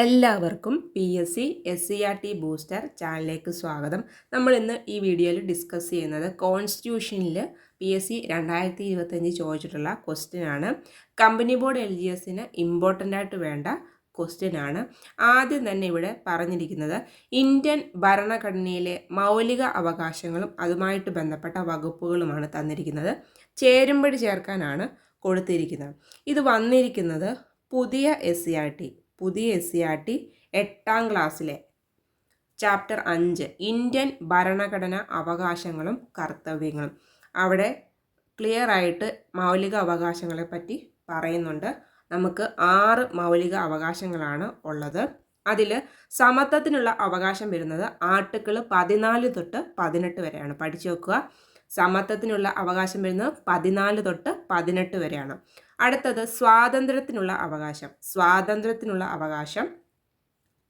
എല്ലാവർക്കും P S C S C R T booster ചാനലിലേക്ക് സ്വാഗതം. നമ്മൾ ഇന്ന് ഈ വീഡിയോയിൽ ഡിസ്കസ് ചെയ്യുന്നത് കോൺസ്റ്റിറ്റ്യൂഷനിൽ പി എസ് സി രണ്ടായിരത്തി ഇരുപത്തഞ്ച് ചോദിച്ചിട്ടുള്ള ക്വസ്റ്റ്യൻ ആണ്. കമ്പനി ബോർഡ് എൽ ജി എസിന് ഇമ്പോർട്ടന്റ് ആയിട്ട് വേണ്ട ക്വസ്റ്റ്യൻ ആണ്. ആദ്യം തന്നെ ഇവിടെ പറഞ്ഞിരിക്കുന്നത് ഇന്ത്യൻ ഭരണഘടനയിലെ മൗലിക അവകാശങ്ങളും അതുമായിട്ട് ബന്ധപ്പെട്ട വകുപ്പുകളുമാണ് തന്നിരിക്കുന്നത്. ചേരുമ്പടി ചേർക്കാനാണ് കൊടുത്തിരിക്കുന്നത്. ഇത് വന്നിരിക്കുന്നത് പുതിയ S C E R T S C E R T ക്ലാസ്സിലെ. ചാപ്റ്റർ അഞ്ച്. ഇന്ത്യൻ ഭരണഘടന അവകാശങ്ങളും കർത്തവ്യങ്ങളും. അവിടെ ക്ലിയർ ആയിട്ട് മൗലിക അവകാശങ്ങളെ പറ്റി പറയുന്നുണ്ട്. നമുക്ക് ആറ് മൗലിക അവകാശങ്ങളാണ് ഉള്ളത്. അതിൽ സമത്വത്തിനുള്ള അവകാശം വരുന്നത് ആർട്ടിക്കിൾ പതിനാല് തൊട്ട് പതിനെട്ട് വരെയാണ്. പഠിച്ചു വെക്കുക സമത്വത്തിനുള്ള അവകാശം വരുന്നത് പതിനാല് തൊട്ട് പതിനെട്ട് വരെയാണ്. അടുത്തത് സ്വാതന്ത്ര്യത്തിനുള്ള അവകാശം. സ്വാതന്ത്ര്യത്തിനുള്ള അവകാശം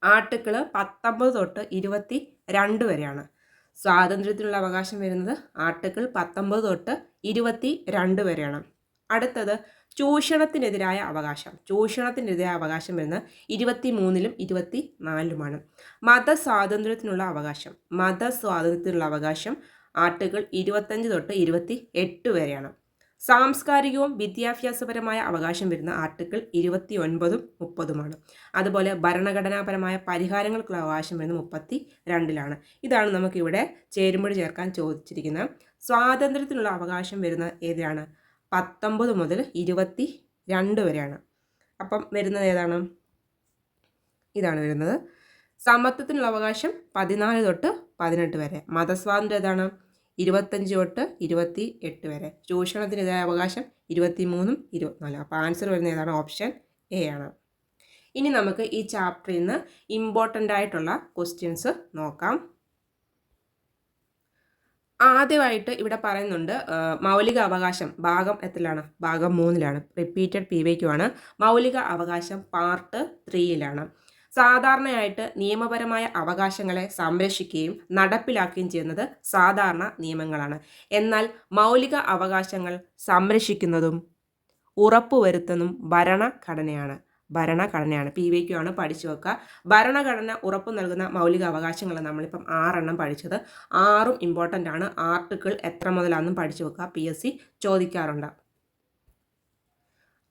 ആർട്ടിക്കിൾ പത്തൊമ്പത് തൊട്ട് ഇരുപത്തി രണ്ട് വരെയാണ്. സ്വാതന്ത്ര്യത്തിനുള്ള അവകാശം വരുന്നത് ആർട്ടിക്കിൾ പത്തൊമ്പത് തൊട്ട് ഇരുപത്തി രണ്ട് വരെയാണ്. അടുത്തത് ചൂഷണത്തിനെതിരായ അവകാശം. ചൂഷണത്തിനെതിരായ അവകാശം വരുന്നത് ഇരുപത്തി മൂന്നിലും ഇരുപത്തി നാലിലുമാണ് മതസ്വാതന്ത്ര്യത്തിനുള്ള അവകാശം. മതസ്വാതന്ത്ര്യത്തിനുള്ള അവകാശം ആർട്ടിക്കിൾ ഇരുപത്തഞ്ച് തൊട്ട് ഇരുപത്തി എട്ട് വരെയാണ്. സാംസ്കാരികവും വിദ്യാഭ്യാസപരമായ അവകാശം വരുന്ന ആർട്ടിക്കിൾ ഇരുപത്തി ഒൻപതും മുപ്പതുമാണ്. അതുപോലെ ഭരണഘടനാപരമായ പരിഹാരങ്ങൾക്കുള്ള അവകാശം വരുന്ന മുപ്പത്തി രണ്ടിലാണ് ഇതാണ് നമുക്കിവിടെ ചേരുമ്പോൾ ചേർക്കാൻ ചോദിച്ചിരിക്കുന്നത് സ്വാതന്ത്ര്യത്തിനുള്ള അവകാശം വരുന്ന ഏതാണ്? പത്തൊമ്പത് മുതൽ ഇരുപത്തി രണ്ട് വരെയാണ്. അപ്പം വരുന്നത് ഏതാണ്? ഇതാണ് വരുന്നത്. സമത്വത്തിനുള്ള അവകാശം പതിനാല് തൊട്ട് പതിനെട്ട് വരെ. മതസ്വാതന്ത്ര്യം ഏതാണ്? ഇരുപത്തഞ്ച് തൊട്ട് ഇരുപത്തി എട്ട് വരെ. ചൂഷണത്തിനെതിരായ അവകാശം ഇരുപത്തി മൂന്നും ഇരുപത്തിനാലും. അപ്പോൾ ആൻസർ വരുന്ന ഏതാണ്? ഓപ്ഷൻ എ ആണ്. ഇനി നമുക്ക് ഈ ചാപ്റ്ററിൽ നിന്ന് ഇമ്പോർട്ടന്റ് ആയിട്ടുള്ള ക്വസ്റ്റ്യൻസ് നോക്കാം. ആദ്യമായിട്ട് ഇവിടെ പറയുന്നുണ്ട് മൗലിക അവകാശം ഭാഗം എത്രയിലാണ്? ഭാഗം മൂന്നിലാണ്. റിപ്പീറ്റഡ് പി വൈക്കുമാണ് മൗലിക അവകാശം പാർട്ട് ത്രീയിലാണ് സാധാരണയായിട്ട് നിയമപരമായ അവകാശങ്ങളെ സംരക്ഷിക്കുകയും നടപ്പിലാക്കുകയും ചെയ്യുന്നത് സാധാരണ നിയമങ്ങളാണ്. എന്നാൽ മൗലിക അവകാശങ്ങൾ സംരക്ഷിക്കുന്നതും ഉറപ്പുവരുത്തുന്നതും ഭരണഘടനയാണ്. ഭരണഘടനയാണ്. പി വി ആണ് പഠിച്ചു വെക്കുക. ഭരണഘടന ഉറപ്പ് നൽകുന്ന മൗലിക അവകാശങ്ങൾ നമ്മളിപ്പം ആറെണ്ണം പഠിച്ചത്. ആറും ഇമ്പോർട്ടന്റ് ആണ്. ആർട്ടിക്കിൾ എത്ര മുതലാണെന്നും പഠിച്ചു വെക്കുക. പി എസ് സി ചോദിക്കാറുണ്ട്.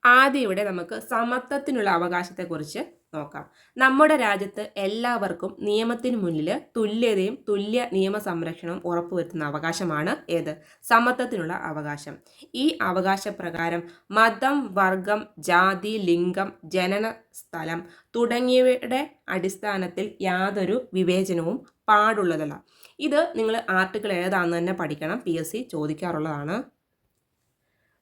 ആദ്യം ഇവിടെ നമുക്ക് സമത്വത്തിനുള്ള അവകാശത്തെക്കുറിച്ച് നോക്കാം. നമ്മുടെ രാജ്യത്ത് എല്ലാവർക്കും നിയമത്തിന് മുന്നിൽ തുല്യതയും തുല്യ നിയമ സംരക്ഷണവും ഉറപ്പുവരുത്തുന്ന അവകാശമാണ് ഏത്? സമത്വത്തിനുള്ള അവകാശം. ഈ അവകാശപ്രകാരം മതം വർഗം ജാതി ലിംഗം ജനന സ്ഥലം തുടങ്ങിയവയുടെ അടിസ്ഥാനത്തിൽ യാതൊരു വിവേചനവും പാടുള്ളതല്ല. ഇത് നിങ്ങൾ ആർട്ടിക്കിൾ ഏതാണെന്ന് തന്നെ പഠിക്കണം പി എസ് സി ചോദിക്കാറുള്ളതാണ്.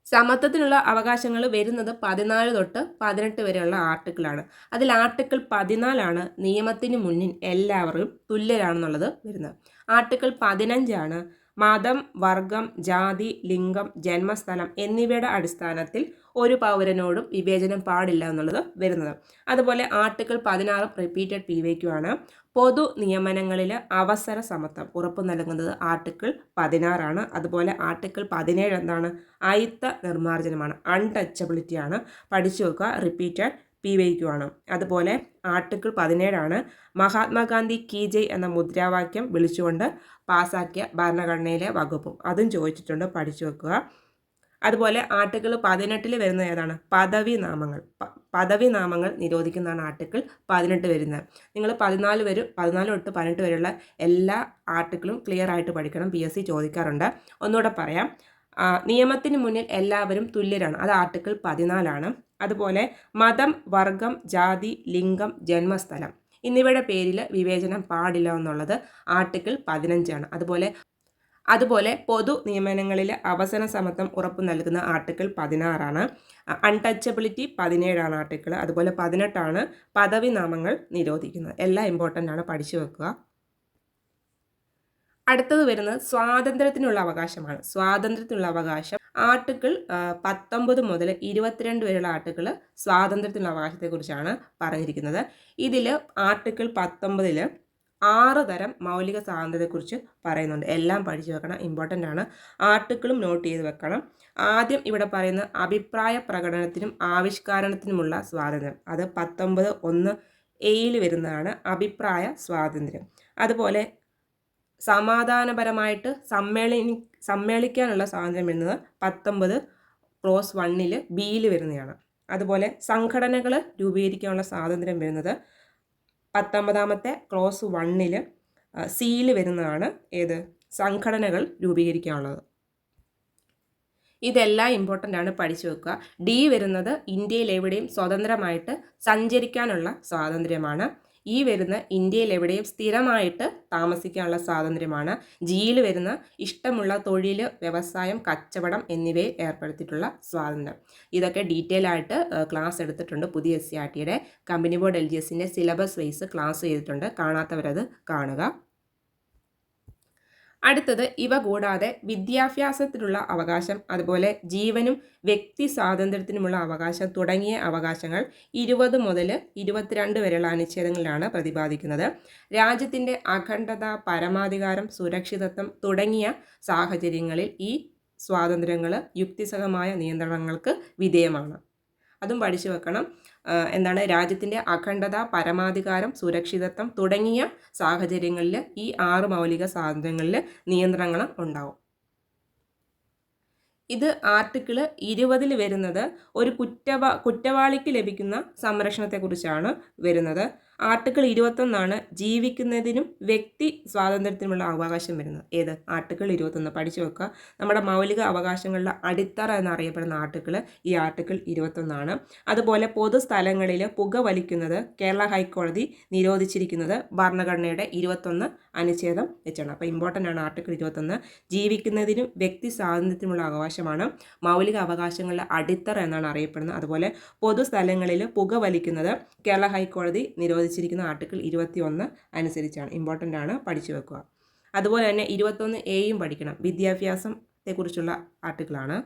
സമത്വത്തിനുള്ള അവകാശങ്ങൾ വരുന്നത് പതിനാല് തൊട്ട് പതിനെട്ട് വരെയുള്ള ആർട്ടിക്കിളാണ്. അതിൽ ആർട്ടിക്കിൾ പതിനാലാണ് നിയമത്തിന് മുന്നിൽ എല്ലാവരും തുല്യരാണെന്നുള്ളത് വരുന്നത്. ആർട്ടിക്കിൾ പതിനഞ്ചാണ് മതം വർഗം ജാതി ലിംഗം ജന്മസ്ഥലം എന്നിവയുടെ അടിസ്ഥാനത്തിൽ ഒരു പൗരനോടും വിവേചനം പാടില്ല എന്നുള്ളത് വരുന്നത്. അതുപോലെ ആർട്ടിക്കിൾ പതിനാറ് റിപ്പീറ്റഡ് പി വൈക്കു ആണ്. പൊതു നിയമനങ്ങളിൽ അവസര സമത്വം ഉറപ്പു നൽകുന്നത് ആർട്ടിക്കിൾ പതിനാറാണ്. അതുപോലെ ആർട്ടിക്കിൾ പതിനേഴ് എന്താണ്? അയിത്ത നിർമ്മാർജനമാണ്. അൺടച്ചബിലിറ്റി ആണ്. പഠിച്ചു വെക്കുക റിപ്പീറ്റഡ് പി വയ്ക്കുവാണ് അതുപോലെ ആർട്ടിക്കിൾ പതിനേഴാണ് മഹാത്മാഗാന്ധി കി ജയ് എന്ന മുദ്രാവാക്യം വിളിച്ചുകൊണ്ട് പാസാക്കിയ ഭരണഘടനയിലെ വകുപ്പും. അതും ചോദിച്ചിട്ടുണ്ട് പഠിച്ചു വെക്കുക. അതുപോലെ ആർട്ടിക്കിൾ പതിനെട്ടിൽ വരുന്ന ഏതാണ്? പദവി നാമങ്ങൾ. പദവി നാമങ്ങൾ നിരോധിക്കുന്നതാണ് ആർട്ടിക്കിൾ പതിനെട്ട് വരുന്നത്. നിങ്ങൾ പതിനാല് വരും പതിനാല് തൊട്ട് പതിനെട്ട് വരെയുള്ള എല്ലാ ആർട്ടിക്കിളും ക്ലിയർ ആയിട്ട് പഠിക്കണം. പി എസ് സി ചോദിക്കാറുണ്ട്. ഒന്നുകൂടെ പറയാം. നിയമത്തിന് മുന്നിൽ എല്ലാവരും തുല്യരാണ്. അത് ആർട്ടിക്കിൾ പതിനാലാണ്. അതുപോലെ മതം വർഗം ജാതി ലിംഗം ജന്മസ്ഥലം എന്നിവയുടെ പേരിൽ വിവേചനം പാടില്ല എന്നുള്ളത് ആർട്ടിക്കിൾ പതിനഞ്ചാണ്. അതുപോലെ അതുപോലെ പൊതു നിയമനങ്ങളിൽ അവസര സമത്വം ഉറപ്പു നൽകുന്ന ആർട്ടിക്കിൾ പതിനാറാണ്. അൺടച്ചബിലിറ്റി പതിനേഴാണ് ആർട്ടിക്കിൾ. അതുപോലെ പതിനെട്ടാണ് പദവി നാമങ്ങൾ നിരോധിക്കുന്നത്. എല്ലാം ഇമ്പോർട്ടന്റ് ആണ്. പഠിച്ചു വെക്കുക. അടുത്തത് വരുന്നത് സ്വാതന്ത്ര്യത്തിനുള്ള അവകാശമാണ്. സ്വാതന്ത്ര്യത്തിനുള്ള അവകാശം. ആർട്ടിക്കിൾ പത്തൊമ്പത് മുതൽ ഇരുപത്തിരണ്ട് വരെയുള്ള ആർട്ടിക്കിൾ സ്വാതന്ത്ര്യത്തിനുള്ള അവകാശത്തെക്കുറിച്ചാണ് പറഞ്ഞിരിക്കുന്നത്. ഇതിൽ ആർട്ടിക്കിൾ പത്തൊമ്പതിൽ ആറ് തരം മൗലിക സ്വാതന്ത്ര്യത്തെക്കുറിച്ച് പറയുന്നുണ്ട്. എല്ലാം പഠിച്ചു വെക്കണം. ഇമ്പോർട്ടന്റ് ആണ്. ആർട്ടിക്കിളും നോട്ട് ചെയ്ത് വെക്കണം. ആദ്യം ഇവിടെ പറയുന്ന അഭിപ്രായ പ്രകടനത്തിനും ആവിഷ്കാരത്തിനുമുള്ള സ്വാതന്ത്ര്യം. അത് പത്തൊമ്പത് ഒന്ന് എയിൽ വരുന്നതാണ് അഭിപ്രായ സ്വാതന്ത്ര്യം. അതുപോലെ സമാധാനപരമായിട്ട് സമ്മേളി സമ്മേളിക്കാനുള്ള സ്വാതന്ത്ര്യം വരുന്നത് പത്തൊമ്പത് ക്ലോസ് വണ്ണിൽ ബിയിൽ വരുന്നതാണ്. അതുപോലെ സംഘടനകൾ രൂപീകരിക്കാനുള്ള സ്വാതന്ത്ര്യം വരുന്നത് പത്തൊമ്പതാമത്തെ ക്ലോസ് വണ്ണിൽ സിയിൽ വരുന്നതാണ് ഏത്? സംഘടനകൾ രൂപീകരിക്കാനുള്ളത്. ഇതെല്ലാം ഇമ്പോർട്ടന്റ് ആണ് പഠിച്ചു വെക്കുക. ഡി വരുന്നത് ഇന്ത്യയിൽ എവിടെയും സ്വതന്ത്രമായിട്ട് സഞ്ചരിക്കാനുള്ള സ്വാതന്ത്ര്യമാണ്. ഈ വരുന്ന ഇന്ത്യയിൽ എവിടെയും സ്ഥിരമായിട്ട് താമസിക്കാനുള്ള സ്വാതന്ത്ര്യമാണ് ജിയിൽ വരുന്ന ഇഷ്ടമുള്ള തൊഴിൽ വ്യവസായം കച്ചവടം എന്നിവയിൽ ഏർപ്പെടുത്തിയിട്ടുള്ള സ്വാതന്ത്ര്യം. ഇതൊക്കെ ഡീറ്റെയിൽ ആയിട്ട് ക്ലാസ് എടുത്തിട്ടുണ്ട് പുതിയ S C E R company board L G എസിന്റെ സിലബസ് വൈസ് ക്ലാസ് ചെയ്തിട്ടുണ്ട്. കാണാത്തവരത് കാണുക. അടുത്തത് ഇവ കൂടാതെ വിദ്യാഭ്യാസത്തിനുള്ള അവകാശം അതുപോലെ ജീവനും വ്യക്തി സ്വാതന്ത്ര്യത്തിനുമുള്ള അവകാശം തുടങ്ങിയ അവകാശങ്ങൾ ഇരുപത് മുതൽ ഇരുപത്തിരണ്ട് വരെയുള്ള അനുച്ഛേദങ്ങളിലാണ് പ്രതിപാദിക്കുന്നത്. രാജ്യത്തിന്റെ അഖണ്ഡത പരമാധികാരം സുരക്ഷിതത്വം തുടങ്ങിയ സാഹചര്യങ്ങളിൽ ഈ സ്വാതന്ത്ര്യങ്ങൾ യുക്തിസഹമായ നിയന്ത്രണങ്ങൾക്ക് വിധേയമാണ്. അതും പഠിച്ചു വെക്കണം. എന്താണ് രാജ്യത്തിന്റെ അഖണ്ഡത പരമാധികാരം സുരക്ഷിതത്വം തുടങ്ങിയ സാഹചര്യങ്ങളിൽ ഈ ആറ് മൗലിക സ്വാതന്ത്ര്യങ്ങളിൽ നിയന്ത്രണങ്ങൾ ഉണ്ടാവും. ഇത് ആർട്ടിക്കിൾ ഇരുപതിൽ വരുന്നത് ഒരു കുറ്റവാ കുറ്റവാളിക്ക് ലഭിക്കുന്ന സംരക്ഷണത്തെക്കുറിച്ചാണ് വരുന്നത്. ആർട്ടിക്കിൾ ഇരുപത്തൊന്നാണ് ജീവിക്കുന്നതിനും വ്യക്തി സ്വാതന്ത്ര്യത്തിനുമുള്ള അവകാശം വരുന്നത്. ഏത്? ആർട്ടിക്കിൾ ഇരുപത്തൊന്ന്. പഠിച്ചു വെക്കുക. നമ്മുടെ മൗലിക അവകാശങ്ങളുടെ അടിത്തറ എന്നറിയപ്പെടുന്ന ആർട്ടിക്കിൾ ഈ ആർട്ടിക്കിൾ ഇരുപത്തൊന്നാണ്. അതുപോലെ പൊതുസ്ഥലങ്ങളിൽ പുക വലിക്കുന്നത് കേരള ഹൈക്കോടതി നിരോധിച്ചിരിക്കുന്നത് ഭരണഘടനയുടെ ഇരുപത്തൊന്ന് അനുച്ഛേദം വെച്ചാണ്. അപ്പോൾ ഇമ്പോർട്ടന്റ് ആണ് ആർട്ടിക്കിൾ ഇരുപത്തൊന്ന്. ജീവിക്കുന്നതിനും വ്യക്തി സ്വാതന്ത്ര്യത്തിനുമുള്ള അവകാശമാണ്. മൗലിക അവകാശങ്ങളുടെ അടിത്തറ എന്നാണ് അറിയപ്പെടുന്നത്. അതുപോലെ പൊതുസ്ഥലങ്ങളിൽ പുക വലിക്കുന്നത് കേരള ഹൈക്കോടതി നിരോധിച്ചു അനുവദിച്ചിരിക്കുന്ന ആർട്ടിക്കിൾ ഇരുപത്തി ഒന്ന് അനുസരിച്ചാണ് ഇമ്പോർട്ടന്റ് ആണ് പഠിച്ചു വെക്കുക. അതുപോലെ തന്നെ ഇരുപത്തൊന്ന് എയും പഠിക്കണം വിദ്യാഭ്യാസത്തെക്കുറിച്ചുള്ള ആർട്ടിക്കിളാണ്.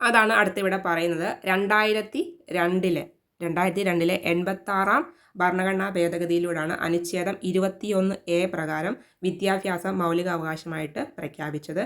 അതാണ് അടുത്തിവിടെ പറയുന്നത്. രണ്ടായിരത്തി രണ്ടിലെ രണ്ടായിരത്തി രണ്ടിലെ എൺപത്താറാം ഭരണഘടനാ ഭേദഗതിയിലൂടെയാണ് അനുച്ഛേദം ഇരുപത്തിയൊന്ന് എ പ്രകാരം വിദ്യാഭ്യാസം മൗലികാവകാശമായിട്ട് പ്രഖ്യാപിച്ചത്.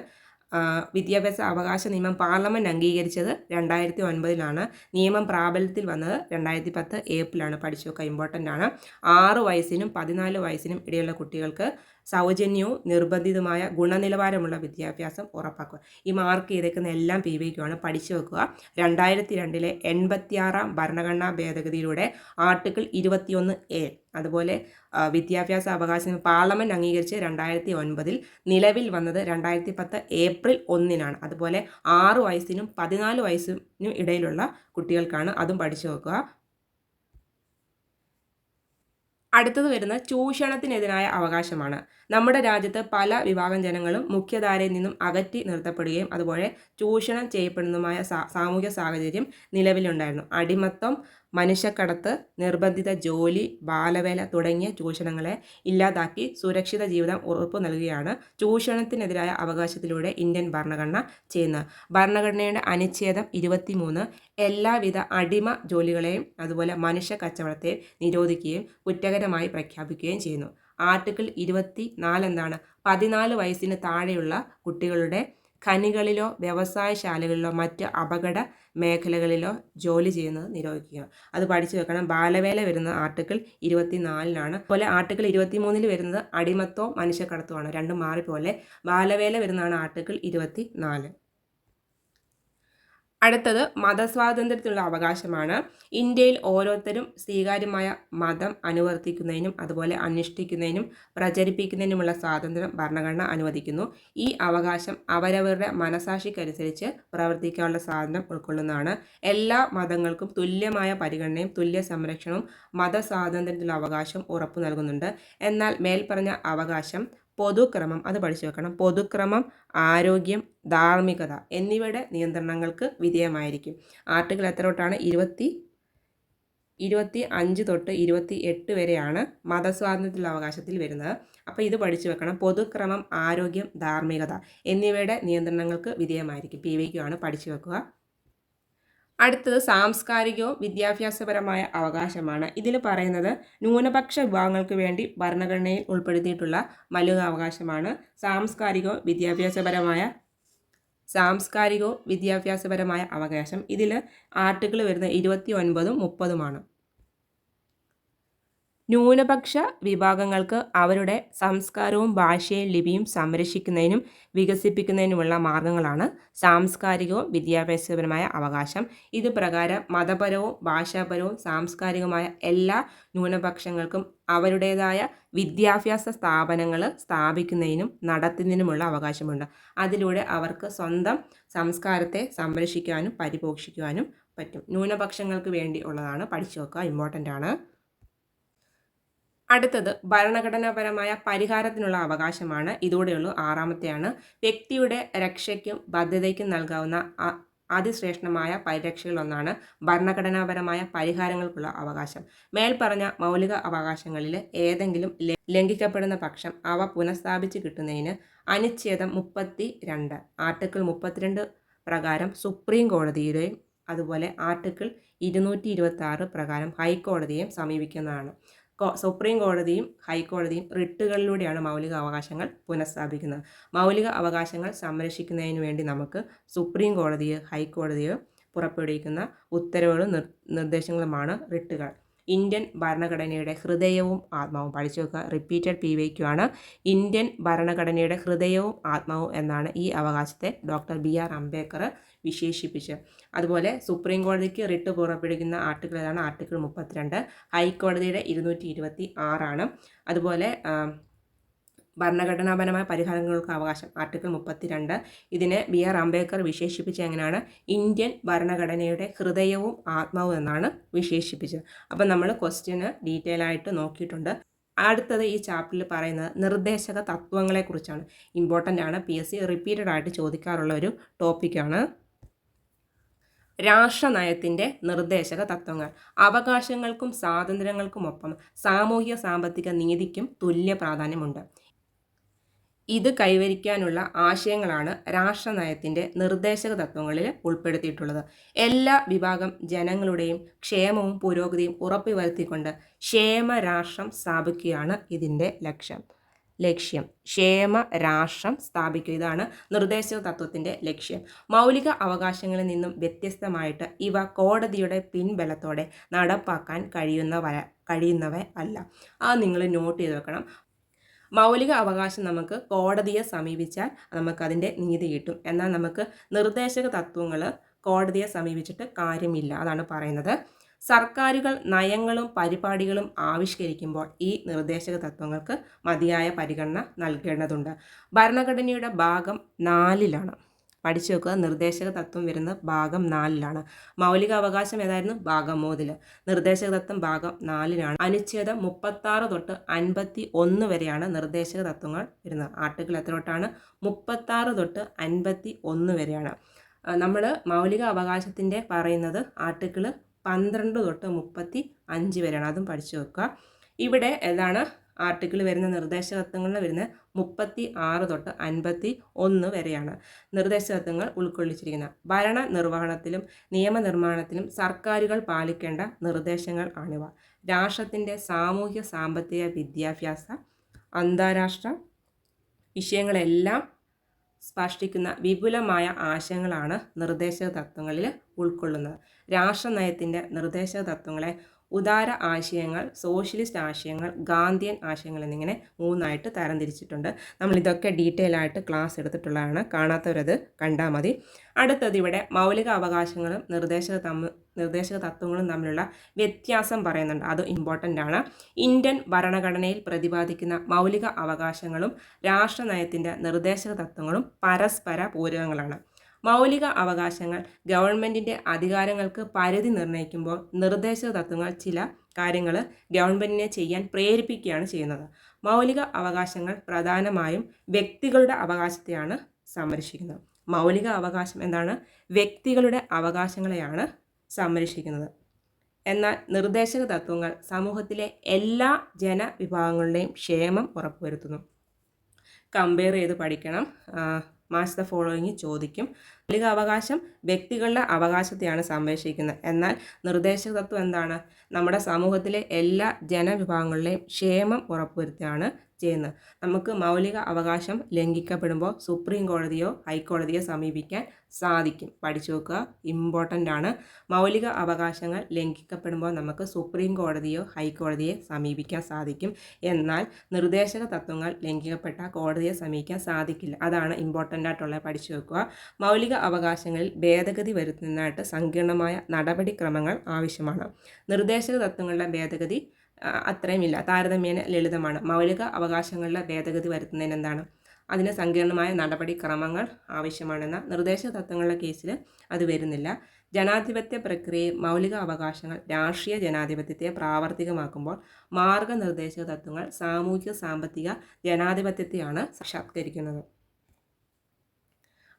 വിദ്യാഭ്യാസ അവകാശ നിയമം പാർലമെന്റ് അംഗീകരിച്ചത് രണ്ടായിരത്തി ഒൻപതിലാണ് നിയമം പ്രാബല്യത്തിൽ വന്നത് രണ്ടായിരത്തി പത്ത് ഏപ്രിലാണ്. പഠിച്ചു നോക്കുക ഇമ്പോർട്ടന്റ് ആണ്. ആറ് വയസ്സിനും പതിനാല് വയസ്സിനും ഇടയിലുള്ള കുട്ടികൾക്ക് സൗജന്യവും നിർബന്ധിതമായ ഗുണനിലവാരമുള്ള വിദ്യാഭ്യാസം ഉറപ്പാക്കുക. ഈ മാർക്ക് ചെയ്തേക്കുന്ന എല്ലാം പി വിക്കുമാണ് പഠിച്ചു വെക്കുക. രണ്ടായിരത്തി രണ്ടിലെ എൺപത്തിയാറാം ഭരണഘടനാ ഭേദഗതിയിലൂടെ ആർട്ടിക്കിൾ ഇരുപത്തിയൊന്ന് എ അതുപോലെ വിദ്യാഭ്യാസ അവകാശം പാർലമെന്റ് അംഗീകരിച്ച് രണ്ടായിരത്തി ഒൻപതിൽ നിലവിൽ വന്നത് രണ്ടായിരത്തി പത്ത് ഏപ്രിൽ ഒന്നിനാണ്. അതുപോലെ ആറ് വയസ്സിനും പതിനാല് വയസ്സിനും ഇടയിലുള്ള കുട്ടികൾക്കാണ് അതും പഠിച്ചു നോക്കുക അടുത്തത് വരുന്ന ചൂഷണത്തിനെതിരായ അവകാശമാണ്. നമ്മുടെ രാജ്യത്ത് പല വിഭാഗം ജനങ്ങളും മുഖ്യധാരയിൽ നിന്നും അകറ്റി നിർത്തപ്പെടുകയും അതുപോലെ ചൂഷണം ചെയ്യപ്പെടുന്നതുമായ സാമൂഹ്യ സാഹചര്യം നിലവിലുണ്ടായിരുന്നു. അടിമത്തം മനുഷ്യക്കടത്ത് നിർബന്ധിത ജോലി ബാലവേല തുടങ്ങിയ ചൂഷണങ്ങളെ ഇല്ലാതാക്കി സുരക്ഷിത ജീവിതം ഉറപ്പു നൽകുകയാണ് ചൂഷണത്തിനെതിരായ അവകാശത്തിലൂടെ ഇന്ത്യൻ ഭരണഘടന ചെയ്യുന്നത്. ഭരണഘടനയുടെ അനുച്ഛേദം ഇരുപത്തിമൂന്ന് എല്ലാവിധ അടിമ ജോലികളെയും അതുപോലെ മനുഷ്യ കച്ചവടത്തെയും നിരോധിക്കുകയും കുറ്റകരമായി പ്രഖ്യാപിക്കുകയും ചെയ്യുന്നു. ആർട്ടിക്കിൾ ഇരുപത്തി നാല് എന്താണ്? പതിനാല് വയസ്സിന് താഴെയുള്ള കുട്ടികളുടെ ഖനികളിലോ വ്യവസായശാലകളിലോ മറ്റ് അപകട മേഖലകളിലോ ജോലി ചെയ്യുന്നത് നിരോധിക്കുക. അത് പഠിച്ചു വെക്കണം. ബാലവേല വരുന്ന ആർട്ടിക്കിൾ ഇരുപത്തിനാലിനാണ് അതുപോലെ ആർട്ടിക്കിൾ ഇരുപത്തിമൂന്നിൽ വരുന്നത് അടിമത്തവും മനുഷ്യക്കടത്തുമാണ് രണ്ടും മാറിപ്പോലെ. ബാലവേല വരുന്നതാണ് ആർട്ടിക്കിൾ ഇരുപത്തി നാല് അടുത്തത് മതസ്വാതന്ത്ര്യത്തിനുള്ള അവകാശമാണ്. ഇന്ത്യയിൽ ഓരോരുത്തരും സ്വീകാര്യമായ മതം അനുവർത്തിക്കുന്നതിനും അതുപോലെ അനുഷ്ഠിക്കുന്നതിനും പ്രചരിപ്പിക്കുന്നതിനുമുള്ള സ്വാതന്ത്ര്യം ഭരണഘടന അനുവദിക്കുന്നു. ഈ അവകാശം അവരവരുടെ മനസാക്ഷിക്കനുസരിച്ച് പ്രവർത്തിക്കാനുള്ള സ്വാതന്ത്ര്യം ഉൾക്കൊള്ളുന്നതാണ്. എല്ലാ മതങ്ങൾക്കും തുല്യമായ പരിഗണനയും തുല്യ സംരക്ഷണവും മതസ്വാതന്ത്ര്യത്തിനുള്ള അവകാശം ഉറപ്പു നൽകുന്നുണ്ട്. എന്നാൽ മേൽപ്പറഞ്ഞ അവകാശം പൊതുക്രമം അത് പഠിച്ചു വെക്കണം. പൊതുക്രമം ആരോഗ്യം ധാർമ്മികത എന്നിവയുടെ നിയന്ത്രണങ്ങൾക്ക് വിധേയമായിരിക്കും. ആർട്ടിക്കിൾ എത്ര തൊട്ടാണ്? ഇരുപത്തി ഇരുപത്തി അഞ്ച് തൊട്ട് ഇരുപത്തി എട്ട് വരെയാണ് മതസ്വാതന്ത്ര്യത്തിലുള്ള അവകാശത്തിൽ വരുന്നത്. അപ്പോൾ ഇത് പഠിച്ചു വെക്കണം. പൊതുക്രമം ആരോഗ്യം ധാർമ്മികത എന്നിവയുടെ നിയന്ത്രണങ്ങൾക്ക് വിധേയമായിരിക്കും. പി വിക്കും ആണ് പഠിച്ചു വെക്കുക. അടുത്തത് സാംസ്കാരികവും വിദ്യാഭ്യാസപരമായ അവകാശമാണ്. ഇതിൽ പറയുന്നത് ന്യൂനപക്ഷ വിഭാഗങ്ങൾക്ക് വേണ്ടി ഭരണഘടനയിൽ ഉൾപ്പെടുത്തിയിട്ടുള്ള അവകാശമാണ് സാംസ്കാരികവും വിദ്യാഭ്യാസപരമായ സാംസ്കാരികവും വിദ്യാഭ്യാസപരമായ അവകാശം. ഇതിൽ ആർട്ടിക്കിൾ വരുന്ന ഇരുപത്തി ഒൻപതും മുപ്പതുമാണ്. ന്യൂനപക്ഷ വിഭാഗങ്ങൾക്ക് അവരുടെ സംസ്കാരവും ഭാഷയും ലിപിയും സംരക്ഷിക്കുന്നതിനും വികസിപ്പിക്കുന്നതിനുമുള്ള മാർഗങ്ങളാണ് സാംസ്കാരികവും വിദ്യാഭ്യാസപരമായ അവകാശം. ഇത് പ്രകാരം മതപരവും ഭാഷാപരവും സാംസ്കാരികവുമായ എല്ലാ ന്യൂനപക്ഷങ്ങൾക്കും അവരുടേതായ വിദ്യാഭ്യാസ സ്ഥാപനങ്ങൾ സ്ഥാപിക്കുന്നതിനും നടത്തുന്നതിനുമുള്ള അവകാശമുണ്ട്. അതിലൂടെ അവർക്ക് സ്വന്തം സംസ്കാരത്തെ സംരക്ഷിക്കാനും പരിപോഷിക്കുവാനും പറ്റും. ന്യൂനപക്ഷങ്ങൾക്ക് വേണ്ടി ഉള്ളതാണ് പഠിച്ചു വെക്കുക ഇമ്പോർട്ടന്റ് ആണ്. അടുത്തത് ഭരണഘടനാപരമായ പരിഹാരത്തിനുള്ള അവകാശമാണ്. ഇതോടെയുള്ളൂ ആറാമത്തെയാണ്. വ്യക്തിയുടെ രക്ഷയ്ക്കും ഭദ്രതയ്ക്കും നൽകാവുന്ന അതിശ്രേഷ്ഠമായ പരിരക്ഷകളൊന്നാണ് ഭരണഘടനാപരമായ പരിഹാരങ്ങൾക്കുള്ള അവകാശം. മേൽപ്പറഞ്ഞ മൗലിക അവകാശങ്ങളിൽ ഏതെങ്കിലും ലംഘിക്കപ്പെടുന്ന പക്ഷം അവ പുനഃസ്ഥാപിച്ച് കിട്ടുന്നതിന് അനുച്ഛേദം മുപ്പത്തി രണ്ട് ആർട്ടിക്കിൾ മുപ്പത്തിരണ്ട് പ്രകാരം സുപ്രീം കോടതിയുടെയും അതുപോലെ ആർട്ടിക്കിൾ ഇരുന്നൂറ്റി ഇരുപത്തി ആറ് പ്രകാരം ഹൈക്കോടതിയെയും സമീപിക്കുന്നതാണ്. സുപ്രീം കോടതിയും ഹൈക്കോടതിയും റിട്ടുകളിലൂടെയാണ് മൗലിക അവകാശങ്ങൾ പുനഃസ്ഥാപിക്കുന്നത്. മൗലിക അവകാശങ്ങൾ സംരക്ഷിക്കുന്നതിന് വേണ്ടി നമുക്ക് സുപ്രീം കോടതിയോ ഹൈക്കോടതിയോ പുറപ്പെടുവിക്കുന്ന ഉത്തരവുകളും നിർദ്ദേശങ്ങളുമാണ് റിട്ടുകൾ. ഇന്ത്യൻ ഭരണഘടനയുടെ ഹൃദയവും ആത്മാവും. പഠിച്ചു വെക്കുക റിപ്പീറ്റഡ് പി വൈക്കു ആണ്. ഇന്ത്യൻ ഭരണഘടനയുടെ ഹൃദയവും ആത്മാവും എന്നാണ് ഈ അവകാശത്തെ ഡോക്ടർ ബി ആർ അംബേദ്കർ വിശേഷിപ്പിച്ച് അതുപോലെ സുപ്രീം കോടതിക്ക് റിട്ട് പുറപ്പെടുവിക്കുന്ന ആർട്ടിക്കിൾ ഏതാണ്? ആർട്ടിക്കിൾ മുപ്പത്തിരണ്ട്. ഹൈക്കോടതിയുടെ ഇരുന്നൂറ്റി ഇരുപത്തി ആറാണ് അതുപോലെ ഭരണഘടനാപരമായ പരിഹാരങ്ങൾക്ക് അവകാശം. ആർട്ടിക്കിൾ മുപ്പത്തിരണ്ട്. ഇതിനെ ബി ആർ അംബേദ്കർ വിശേഷിപ്പിച്ച എങ്ങനെയാണ്? ഇന്ത്യൻ ഭരണഘടനയുടെ ഹൃദയവും ആത്മാവും എന്നാണ് വിശേഷിപ്പിച്ചത്. അപ്പം നമ്മൾ ക്വസ്റ്റ്യന് ഡീറ്റെയിൽ ആയിട്ട് നോക്കിയിട്ടുണ്ട്. അടുത്തത് ഈ ചാപ്റ്ററിൽ പറയുന്നത് നിർദ്ദേശക തത്വങ്ങളെക്കുറിച്ചാണ് ഇമ്പോർട്ടന്റ് ആണ്. പി എസ് സി റിപ്പീറ്റഡ് ആയിട്ട് ചോദിക്കാറുള്ള ഒരു ടോപ്പിക്കാണ് രാഷ്ട്രനയത്തിന്റെ നിർദ്ദേശക തത്വങ്ങൾ. അവകാശങ്ങൾക്കും സ്വാതന്ത്ര്യങ്ങൾക്കുമൊപ്പം സാമൂഹ്യ സാമ്പത്തിക നീതിക്കും തുല്യ പ്രാധാന്യമുണ്ട്. ഇത് കൈവരിക്കാനുള്ള ആശയങ്ങളാണ് രാഷ്ട്രനയത്തിന്റെ നിർദ്ദേശക തത്വങ്ങളിൽ ഉൾപ്പെടുത്തിയിട്ടുള്ളത്. എല്ലാ വിഭാഗം ജനങ്ങളുടെയും ക്ഷേമവും പുരോഗതിയും ഉറപ്പുവരുത്തിക്കൊണ്ട് ക്ഷേമ രാഷ്ട്രം സ്ഥാപിക്കുകയാണ് ഇതിന്റെ ലക്ഷ്യം. ലക്ഷ്യം. ക്ഷേമ രാഷ്ട്രം സ്ഥാപിക്കുക. ഇതാണ് നിർദ്ദേശക തത്വത്തിന്റെ ലക്ഷ്യം. മൗലിക അവകാശങ്ങളിൽ നിന്നും വ്യത്യസ്തമായിട്ട് ഇവ കോടതിയുടെ പിൻബലത്തോടെ നടപ്പാക്കാൻ കഴിയുന്നവ കഴിയുന്നവ അല്ല. ആ നിങ്ങൾ നോട്ട് ചെയ്ത് വെക്കണം. മൗലിക അവകാശം നമുക്ക് കോടതിയെ സമീപിച്ചാൽ നമുക്കതിന്റെ നീതി കിട്ടും. എന്നാൽ നമുക്ക് നിർദ്ദേശക തത്വങ്ങൾ കോടതിയെ സമീപിച്ചിട്ട് കാര്യമില്ല അതാണ് പറയുന്നത്. സർക്കാരുകൾ നയങ്ങളും പരിപാടികളും ആവിഷ്കരിക്കുമ്പോൾ ഈ നിർദ്ദേശക തത്വങ്ങൾക്ക് മതിയായ പരിഗണന നൽകേണ്ടതുണ്ട്. ഭരണഘടനയുടെ ഭാഗം നാലിലാണ്. പഠിച്ചു വെക്കുക. നിർദ്ദേശക തത്വം വരുന്ന ഭാഗം നാലിലാണ്. മൗലിക അവകാശം ഏതായിരുന്നു? ഭാഗം മൂന്നിൽ നിർദ്ദേശക തത്വം ഭാഗം നാലിലാണ് അനുച്ഛേദം മുപ്പത്താറ് തൊട്ട് അൻപത്തി ഒന്ന് വരെയാണ് നിർദ്ദേശക തത്വങ്ങൾ വരുന്നത്. ആർട്ടിക്കിൾ എത്ര തൊട്ടാണ്? മുപ്പത്താറ് തൊട്ട് അൻപത്തി ഒന്ന് വരെയാണ് നമ്മൾ മൗലിക അവകാശത്തിന്റെ പറയുന്നത് ആർട്ടിക്കിൾ പന്ത്രണ്ട് തൊട്ട് മുപ്പത്തി അഞ്ച് വരെയാണ്. അതും പഠിച്ചു വെക്കുക. ഇവിടെ ഏതാണ്? ആർട്ടിക്കിൾ വരുന്ന നിർദ്ദേശതത്വങ്ങളിൽ വരുന്ന മുപ്പത്തി ആറ് തൊട്ട് അൻപത്തി ഒന്ന് വരെയാണ് നിർദ്ദേശതത്വങ്ങൾ ഉൾക്കൊള്ളിച്ചിരിക്കുന്നത്. ഭരണ നിർവഹണത്തിലും നിയമനിർമ്മാണത്തിലും സർക്കാരുകൾ പാലിക്കേണ്ട നിർദ്ദേശങ്ങൾ ആണിവ. രാഷ്ട്രത്തിന്റെ സാമൂഹ്യ സാമ്പത്തിക വിദ്യാഭ്യാസ അന്താരാഷ്ട്ര വിഷയങ്ങളെല്ലാം സ്പഷ്ടിക്കുന്ന വിപുലമായ ആശയങ്ങളാണ് നിർദ്ദേശക തത്വങ്ങളിൽ ഉൾക്കൊള്ളുന്നത്. രാഷ്ട്രനയത്തിന്റെ നിർദ്ദേശക തത്വങ്ങളെ ഉദാര ആശയങ്ങൾ സോഷ്യലിസ്റ്റ് ആശയങ്ങൾ ഗാന്ധിയൻ ആശയങ്ങൾ എന്നിങ്ങനെ മൂന്നായിട്ട് തരംതിരിച്ചിട്ടുണ്ട്. നമ്മളിതൊക്കെ ഡീറ്റെയിൽ ആയിട്ട് ക്ലാസ് എടുത്തിട്ടുള്ളതാണ്. കാണാത്തവരത് കണ്ടാൽ മതി. അടുത്തത് ഇവിടെ മൗലിക അവകാശങ്ങളും നിർദ്ദേശക തമ്മ നിർദ്ദേശക തത്വങ്ങളും തമ്മിലുള്ള വ്യത്യാസം പറയുന്നുണ്ട്. അത് ഇമ്പോർട്ടന്റ് ആണ്. ഇന്ത്യൻ ഭരണഘടനയിൽ പ്രതിപാദിക്കുന്ന മൗലിക അവകാശങ്ങളും രാഷ്ട്രനയത്തിന്റെ നിർദ്ദേശക തത്വങ്ങളും പരസ്പര പൂരകങ്ങളാണ്. മൗലിക അവകാശങ്ങൾ ഗവൺമെന്റിന്റെ അധികാരങ്ങൾക്ക് പരിധി നിർണയിക്കുമ്പോൾ നിർദ്ദേശ തത്വങ്ങൾ ചില കാര്യങ്ങൾ ഗവൺമെന്റിനെ ചെയ്യാൻ പ്രേരിപ്പിക്കുകയാണ് ചെയ്യുന്നത്. മൗലിക അവകാശങ്ങൾ പ്രധാനമായും വ്യക്തികളുടെ അവകാശത്തെയാണ് സംരക്ഷിക്കുന്നത്. മൗലിക അവകാശം എന്താണ്? വ്യക്തികളുടെ അവകാശങ്ങളെയാണ് സംരക്ഷിക്കുന്നത്. എന്നാൽ നിർദ്ദേശക തത്വങ്ങൾ സമൂഹത്തിലെ എല്ലാ ജനവിഭാഗങ്ങളുടെയും ക്ഷേമം ഉറപ്പുവരുത്തുന്നു. കമ്പയർ ചെയ്ത് പഠിക്കണം. മാച്ച് ദ ഫോളോയിങ് ചോദിക്കും. മൗലിക അവകാശം വ്യക്തികളുടെ അവകാശത്തെയാണ് സംരക്ഷിക്കുന്നത്. എന്നാൽ നിർദ്ദേശക തത്വം എന്താണ്? നമ്മുടെ സമൂഹത്തിലെ എല്ലാ ജനവിഭാഗങ്ങളുടെയും ക്ഷേമം ഉറപ്പുവരുത്തിയാണ് ചെയ്യുന്നത്. നമുക്ക് മൗലിക അവകാശം ലംഘിക്കപ്പെടുമ്പോൾ സുപ്രീം കോടതിയോ ഹൈക്കോടതിയോ സമീപിക്കാൻ സാധിക്കും. പഠിച്ചു നോക്കുക. ഇമ്പോർട്ടന്റ് ആണ്. മൗലിക അവകാശങ്ങൾ ലംഘിക്കപ്പെടുമ്പോൾ നമുക്ക് സുപ്രീം കോടതിയോ ഹൈക്കോടതിയെ സമീപിക്കാൻ സാധിക്കും. എന്നാൽ നിർദ്ദേശക തത്വങ്ങൾ ലംഘിക്കപ്പെട്ട കോടതിയെ സമീപിക്കാൻ സാധിക്കില്ല. അതാണ് ഇമ്പോർട്ടന്റ് ആയിട്ടുള്ളത് പഠിച്ചു വെക്കുക മൗലിക അവകാശങ്ങളിൽ ഭേദഗതി വരുത്തുന്നതിനായിട്ട് സങ്കീർണമായ നടപടിക്രമങ്ങൾ ആവശ്യമാണ്. നിർദ്ദേശക തത്വങ്ങളുടെ ഭേദഗതി അത്രയുമില്ല താരതമ്യേന ലളിതമാണ്. മൗലിക അവകാശങ്ങളുടെ ഭേദഗതി വരുത്തുന്നതിന് എന്താണ് അതിന് സങ്കീർണമായ നടപടിക്രമങ്ങൾ ആവശ്യമാണെന്ന നിർദ്ദേശ തത്വങ്ങളുടെ കേസിൽ അത് വരുന്നില്ല. ജനാധിപത്യ പ്രക്രിയയിൽ മൗലിക അവകാശങ്ങൾ രാഷ്ട്രീയ ജനാധിപത്യത്തെ പ്രാവർത്തികമാക്കുമ്പോൾ മാർഗനിർദ്ദേശ തത്വങ്ങൾ സാമൂഹിക സാമ്പത്തിക ജനാധിപത്യത്തെയാണ് സാക്ഷാത്കരിക്കുന്നത്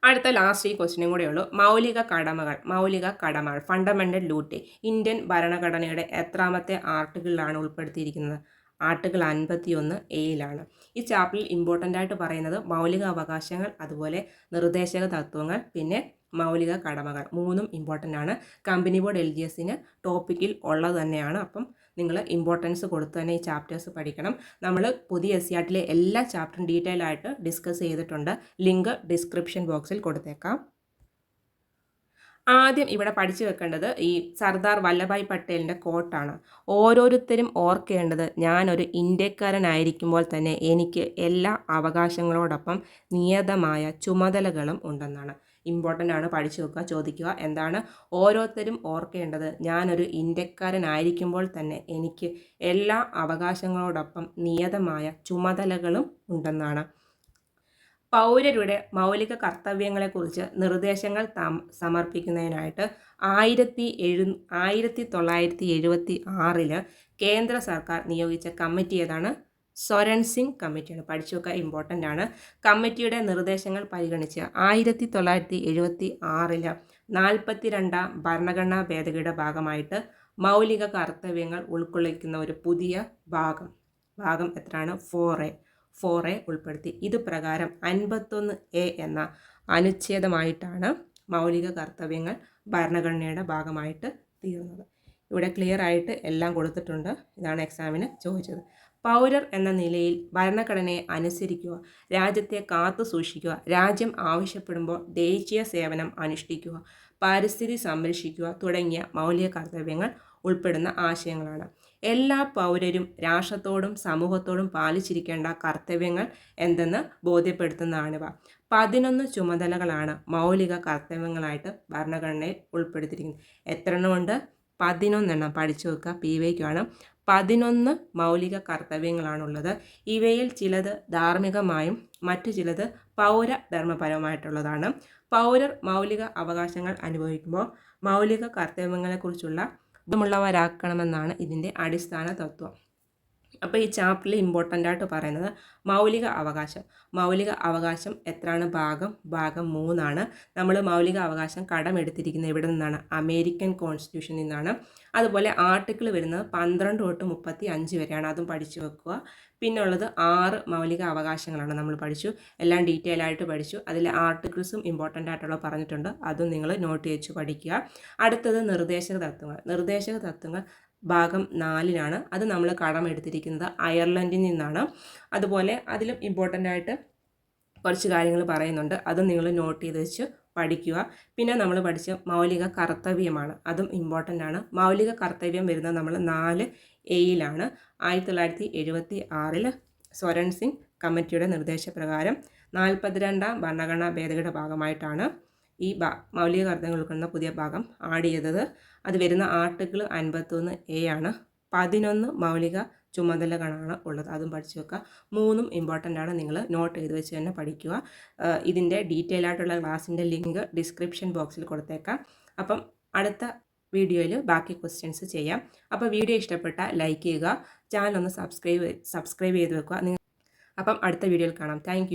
അടുത്ത ലാസ്റ്റ് ഈ ക്വസ്റ്റിനും കൂടെ ഉള്ളൂ മൗലിക കടമകൾ മൗലിക കടമകൾ ഫണ്ടമെന്റൽ ഡ്യൂട്ടി ഇന്ത്യൻ ഭരണഘടനയുടെ എത്രാമത്തെ ആർട്ടിക്കിളിലാണ് ഉൾപ്പെടുത്തിയിരിക്കുന്നത്? ആർട്ടിക്കിൾ അൻപത്തിയൊന്ന് എയിലാണ് ഈ ചാപ്റ്ററിൽ ഇമ്പോർട്ടന്റ് ആയിട്ട് പറയുന്നത് മൗലിക അവകാശങ്ങൾ അതുപോലെ നിർദ്ദേശക തത്വങ്ങൾ പിന്നെ മൗലിക കടമകൾ. മൂന്നും ഇമ്പോർട്ടന്റ് ആണ്. കമ്പനി ബോർഡ് എൽ ജി എസിന് ടോപ്പിക്കിൽ ഉള്ളത് തന്നെയാണ്. അപ്പം നിങ്ങൾ ഇമ്പോർട്ടൻസ് കൊടുത്ത് തന്നെ ഈ ചാപ്റ്റേഴ്സ് പഠിക്കണം. നമ്മൾ പുതിയ എസ് ആർട്ടിലെ എല്ലാ ചാപ്റ്ററും ഡീറ്റെയിൽ ആയിട്ട് ഡിസ്കസ് ചെയ്തിട്ടുണ്ട്. ലിങ്ക് ഡിസ്ക്രിപ്ഷൻ ബോക്സിൽ കൊടുത്തേക്കാം. ആദ്യം ഇവിടെ പഠിച്ചു വെക്കേണ്ടത് ഈ സർദാർ വല്ലഭായ് പട്ടേലിന്റെ കോട്ടാണ് ഓരോരുത്തരും ഓർക്കേണ്ടത് ഞാനൊരു ഇന്ത്യക്കാരനായിരിക്കുമ്പോൾ തന്നെ എനിക്ക് എല്ലാ അവകാശങ്ങളോടൊപ്പം നിയതമായ ചുമതലകളും ഉണ്ടെന്നാണ്. ഇമ്പോർട്ടന്റ് ആണ് പഠിച്ചു വെക്കുക ചോദിക്കുക. എന്താണ് ഓരോരുത്തരും ഓർക്കേണ്ടത്? ഞാനൊരു ഇന്ത്യക്കാരനായിരിക്കുമ്പോൾ തന്നെ എനിക്ക് എല്ലാ അവകാശങ്ങളോടൊപ്പം നിയതമായ ചുമതലകളും ഉണ്ടെന്നാണ്. പൗരരുടെ മൗലിക കർത്തവ്യങ്ങളെക്കുറിച്ച് നിർദ്ദേശങ്ങൾ സമർപ്പിക്കുന്നതിനായിട്ട് ആയിരത്തി എഴു ആയിരത്തി തൊള്ളായിരത്തി എഴുപത്തി ആറിൽ കേന്ദ്ര സർക്കാർ നിയോഗിച്ച കമ്മിറ്റി ഏതാണ്? സ്വരൺ സിംഗ് കമ്മിറ്റിയാണ്. പഠിച്ചു വെക്കുക ഇമ്പോർട്ടന്റ് ആണ്. കമ്മിറ്റിയുടെ നിർദ്ദേശങ്ങൾ പരിഗണിച്ച് ആയിരത്തി തൊള്ളായിരത്തി എഴുപത്തി ആറിൽ നാൽപ്പത്തി രണ്ടാം ഭരണഘടനാ ഭേദഗതിയുടെ ഭാഗമായിട്ട് മൗലിക കർത്തവ്യങ്ങൾ ഉൾക്കൊള്ളിക്കുന്ന ഒരു പുതിയ ഭാഗം ഭാഗം എത്രയാണ്? ഫോർ എ ഫോർ എ ഉൾപ്പെടുത്തി. ഇത് പ്രകാരം അൻപത്തൊന്ന് എ എന്ന അനുച്ഛേദമായിട്ടാണ് മൗലിക കർത്തവ്യങ്ങൾ ഭരണഘടനയുടെ ഭാഗമായിട്ട് തീരുന്നത് ഇവിടെ ക്ലിയർ ആയിട്ട് എല്ലാം കൊടുത്തിട്ടുണ്ട്. ഇതാണ് എക്സാമിന് ചോദിച്ചത്. പൗരർ എന്ന നിലയിൽ ഭരണഘടനയെ അനുസരിക്കുക രാജ്യത്തെ കാത്തു സൂക്ഷിക്കുക രാജ്യം ആവശ്യപ്പെടുമ്പോൾ ദേശീയ സേവനം അനുഷ്ഠിക്കുക പരിസ്ഥിതി സംരക്ഷിക്കുക തുടങ്ങിയ മൗലിക കർത്തവ്യങ്ങൾ ഉൾപ്പെടുന്ന ആശയങ്ങളാണ്. എല്ലാ പൗരരും രാഷ്ട്രത്തോടും സമൂഹത്തോടും പാലിച്ചിരിക്കേണ്ട കർത്തവ്യങ്ങൾ എന്തെന്ന് ബോധ്യപ്പെടുത്തുന്നതാണിവ. പതിനൊന്ന് ചുമതലകളാണ് മൗലിക കർത്തവ്യങ്ങളായിട്ട് ഭരണഘടനയിൽ ഉൾപ്പെടുത്തിയിരിക്കുന്നത്. എത്ര എണ്ണമുണ്ട് പതിനൊന്നെണ്ണം. പഠിച്ചു വെക്കുക പി വൈക്കാണ് പതിനൊന്ന് മൗലിക കർത്തവ്യങ്ങളാണുള്ളത്. ഇവയിൽ ചിലത് ധാർമ്മികമായും മറ്റു ചിലത് പൗരധർമ്മപരമായിട്ടുള്ളതാണ് പൗരർ മൗലിക അവകാശങ്ങൾ അനുഭവിക്കുമ്പോൾ മൗലിക കർത്തവ്യങ്ങളെക്കുറിച്ചുള്ള ബോധമുള്ളവരാക്കണമെന്നാണ് ഇതിന്റെ അടിസ്ഥാന തത്വം. അപ്പോൾ ഈ ചാപ്റ്ററിൽ ഇമ്പോർട്ടന്റ് ആയിട്ട് പറയുന്നത് മൗലിക അവകാശം. മൗലിക അവകാശം എത്രയാണ് ഭാഗം ഭാഗം മൂന്നാണ്. നമ്മൾ മൗലിക അവകാശം കടമെടുത്തിരിക്കുന്നത് ഇവിടെ നിന്നാണ്? അമേരിക്കൻ കോൺസ്റ്റിറ്റ്യൂഷനിൽ നിന്നാണ്. അതുപോലെ ആർട്ടിക്കിൾ വരുന്നത് പന്ത്രണ്ട് തൊട്ട് മുപ്പത്തി അഞ്ച് വരെയാണ്. അതും പഠിച്ചു വെക്കുക. പിന്നെ ഉള്ളത് ആറ് മൗലിക അവകാശങ്ങളാണ് നമ്മൾ പഠിച്ചു. എല്ലാം ഡീറ്റെയിൽ ആയിട്ട് പഠിച്ചു. അതിൽ ആർട്ടിക്കിൾസും ഇമ്പോർട്ടന്റ് ആയിട്ടുള്ള പറഞ്ഞിട്ടുണ്ട്. അതും നിങ്ങൾ നോട്ട് ചെയ്ത് പഠിക്കുക. അടുത്തത് നിർദ്ദേശക തത്വങ്ങൾ. നിർദ്ദേശക തത്വങ്ങൾ ഭാഗം നാലിനാണ് അത് നമ്മൾ കടമെടുത്തിരിക്കുന്നത് അയർലൻഡിൽ നിന്നാണ്. അതുപോലെ അതിലും ഇമ്പോർട്ടന്റ് ആയിട്ട് കുറച്ച് കാര്യങ്ങൾ പറയുന്നുണ്ട്. അതും നിങ്ങൾ നോട്ട് ചെയ്ത് വെച്ച് പഠിക്കുക. പിന്നെ നമ്മൾ പഠിച്ച മൗലിക കർത്തവ്യമാണ്. അതും ഇമ്പോർട്ടന്റ് ആണ്. മൗലിക കർത്തവ്യം വരുന്നത് നമ്മൾ നാല് എയിലാണ് ആയിരത്തി തൊള്ളായിരത്തി എഴുപത്തി ആറിൽ സ്വരൺ സിംഗ് കമ്മിറ്റിയുടെ നിർദ്ദേശപ്രകാരം നാൽപ്പത്തിരണ്ടാം ഭരണഘടനാ ഭേദഗതിയുടെ ഭാഗമായിട്ടാണ് ഈ മൗലിക കർത്തങ്ങൾ ഉൾക്കൊള്ളുന്ന പുതിയ ഭാഗം ആഡ് ചെയ്തത്. അത് വരുന്ന ആർട്ടിക്കിൾ അൻപത്തൊന്ന് എ ആണ്. പതിനൊന്ന് മൗലിക ചുമതലകളാണ് ഉള്ളത്. അതും പഠിച്ചു വെക്കുക. മൂന്നും ഇമ്പോർട്ടന്റ് ആണ്. നിങ്ങൾ നോട്ട് ചെയ്ത് വെച്ച് തന്നെ പഠിക്കുക. ഇതിന്റെ ഡീറ്റെയിൽ ആയിട്ടുള്ള ക്ലാസ്സിന്റെ ലിങ്ക് ഡിസ്ക്രിപ്ഷൻ ബോക്സിൽ കൊടുത്തേക്കാം. അപ്പം അടുത്ത വീഡിയോയിൽ ബാക്കി ക്വസ്റ്റ്യൻസ് ചെയ്യാം. അപ്പോൾ വീഡിയോ ഇഷ്ടപ്പെട്ട ലൈക്ക് ചെയ്യുക. ചാനൽ ഒന്ന് സബ്സ്ക്രൈബ് സബ്സ്ക്രൈബ് ചെയ്ത് വെക്കുക. അപ്പം അടുത്ത വീഡിയോയിൽ കാണാം. താങ്ക്